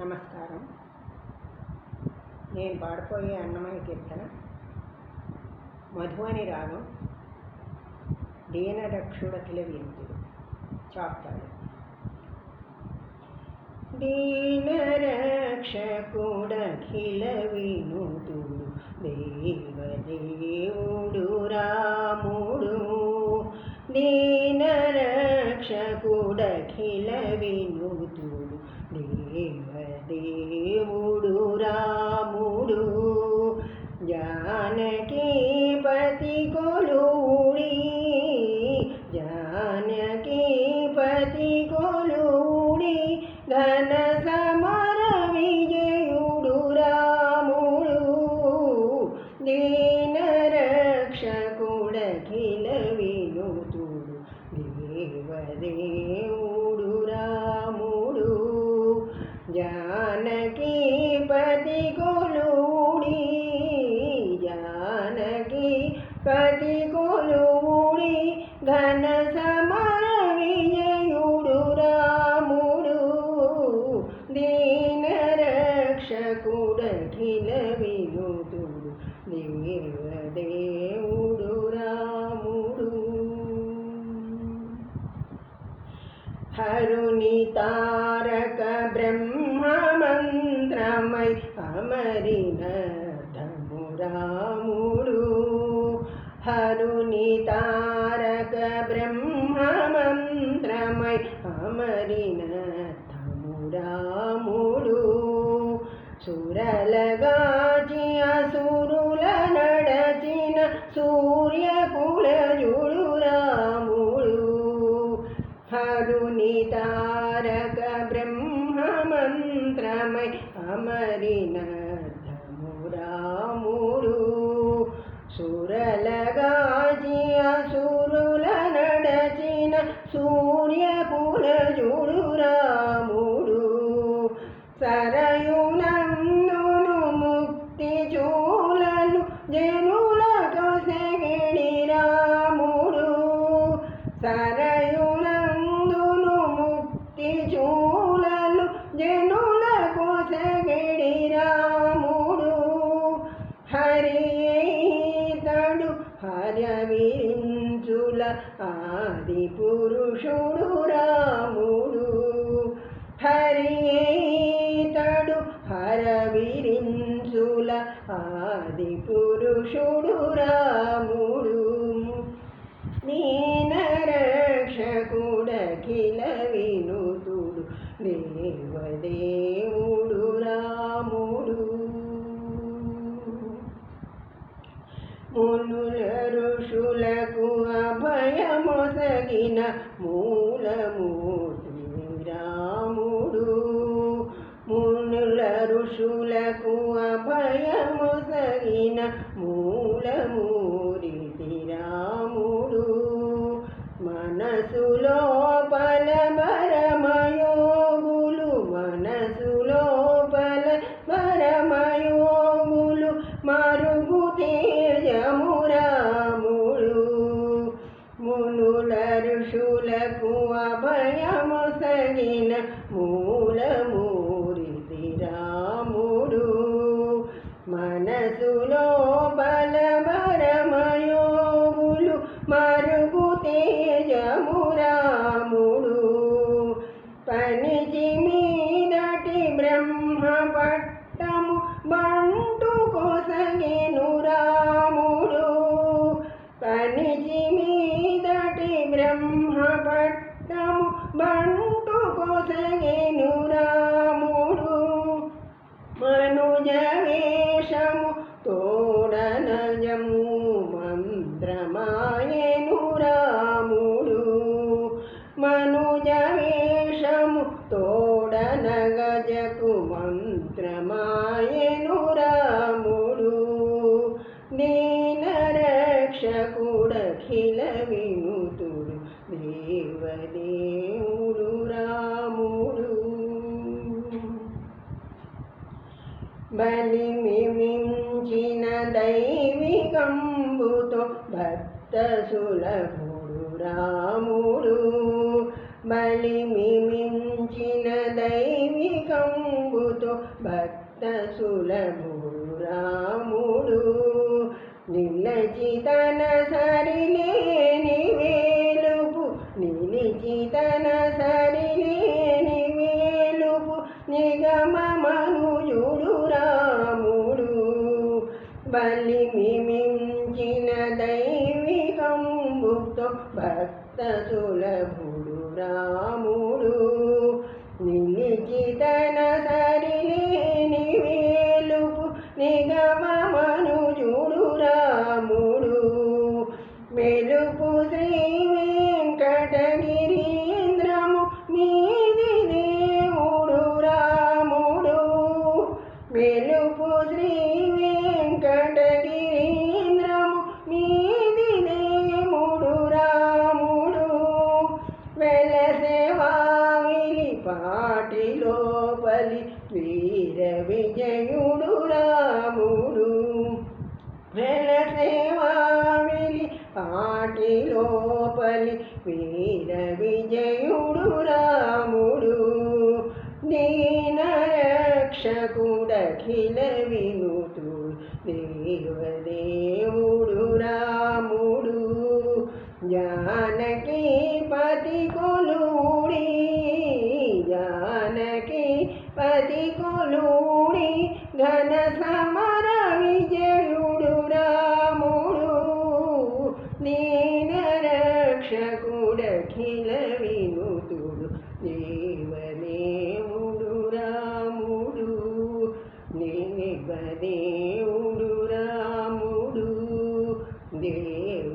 నమస్కారం. నేను పాడిపోయే అన్నమయ్య కీర్తన మధువని రాగం దీనరక్షుడఖిల వింతుడు చాప్తాడు దీనరక్షకుడఖిల వినుతుడు దేవదేవుడు రాముడు దీనరక్షకుడఖిల వినుతుడు దేవదేవుడు రాముడు. జానకీ పతి కొలువుడి ఘన సమర విజయుడు రాముడు దీన రక్షకుడఖిల వినుతుడు దేవదేవుడు రాముడు హరుని తారక బ్రహ్మ మంత్రమై అమరిన రాముడు హరుని తారక బ్రహ్మ అమరిన రాముడు సురలగాచి అసురుల నడచిన సూర్యకులయుడు రాముడు హరుని తారక బ్రహ్మ అమరిన నడచిన సూర్యకులజుడు రాముడు సరయునందును హరితడు ఆది పురుషుడు రాముడు. హరియేతడు హరవిరించుల ఆది పురుషుడు రాముడు నీనరక్షకుడఖిల వినుతుడు దేవదే అభయమొసగిన మూలమూర్తి రాముడు మునుల ఋషులకు అభయము సగిన మూలమూరి రాముడు మనసులో పల పరమయోగులు మనసులో అభయమొసగిన మూలమూరితి రాముడు మనసులో మరుగు తేజము రాముడు పనిచి మీదటి బ్రహ్మ పట్టము బంటు కొసగెను రాముడు. పనిచి మీదటి బ్రహ్మ పట్టము బంటు కొసగెను రాముడు మనుజ వేషము తోడనజము మంత్రమాయను రాముడు మనుజ వేషము తోడనగజకు మంత్రమాయను రాముడు దీన వినుతుడు దేవదేవుడు రాముడు. బలిమి దైవికంబుతో భక్త సులభుడు రాముడు. బలిమి దైవికంబుతో భక్త సులభుడు రాముడు. నిలచితన సరిలే నిగమనుయుడు రాముడు. బలిమిమించిన దైవికంబుతో భక్త సులభుడు రాము విజయుడు రాముడు వెలసేవావిలి పాటి లోపలి వీర విజయుడు రాముడు దీన రక్షకుడఖిల వినుతుడు దేవదేవుడు దేవదేవుడు రాముడు. దేవ